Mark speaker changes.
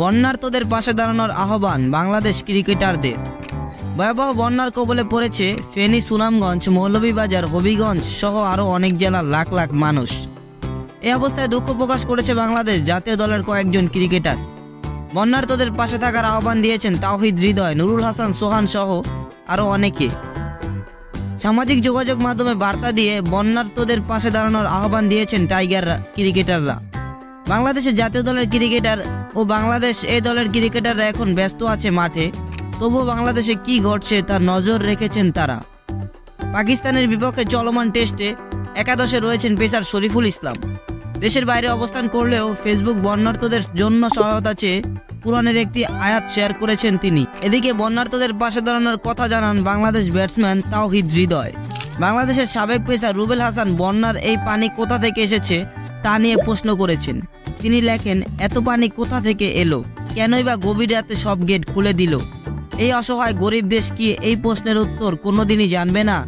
Speaker 1: বন্যার্তদের পাশে দাঁড়ানোর আহ্বান বাংলাদেশ ক্রিকেটারদের। ভয়াবহ বন্যার কবলে পড়েছে ফেনী, সুনামগঞ্জ, মৌলভীবাজার, হবিগঞ্জ সহ আরও অনেক জেলার লাখ লাখ মানুষ। এ অবস্থায় দুঃখ প্রকাশ করেছে বাংলাদেশ জাতীয় দলের কয়েকজন ক্রিকেটার। বন্যার্তদের পাশে থাকার আহ্বান দিয়েছেন তাওহিদ হৃদয়, নুরুল হাসান সোহান সহ আরও অনেকে। সামাজিক যোগাযোগ মাধ্যমে বার্তা দিয়ে বন্যার্তদের পাশে দাঁড়ানোর আহ্বান দিয়েছেন টাইগার ক্রিকেটাররা। বাংলাদেশের জাতীয় দলের ক্রিকেটার ও বাংলাদেশ এই দলের ক্রিকেটাররা এখন ব্যস্ত আছে মাঠে। তবুও বাংলাদেশে কি ঘটছে তা নজর রেখেছেন তারা। পাকিস্তানের বিপক্ষে চলমান টেস্টে একাদশে রয়েছেন পেসার শরীফুল ইসলাম। দেশের বাইরে অবস্থান করলেও ফেসবুক বন্যার্তদের জন্য সহায়তা চেয়ে কোরআনের একটি আয়াত শেয়ার করেছেন তিনি। এদিকে বন্যার্থদের পাশে দাঁড়ানোর কথা জানান বাংলাদেশ ব্যাটসম্যান তাওহিদ হৃদয়। বাংলাদেশের সাবেক পেসার রুবেল হাসান বন্যার এই পানি কোথা থেকে এসেছে তা নিয়ে প্রশ্ন করেছেন। তিনি লেখেন, এত পানি কোথা থেকে এলো? কেনই বা গভীর রাতে সব গেট খুলে দিল? এই অসহায় গরিব দেশ কি এই প্রশ্নের উত্তর কোনোদিনই জানবে না?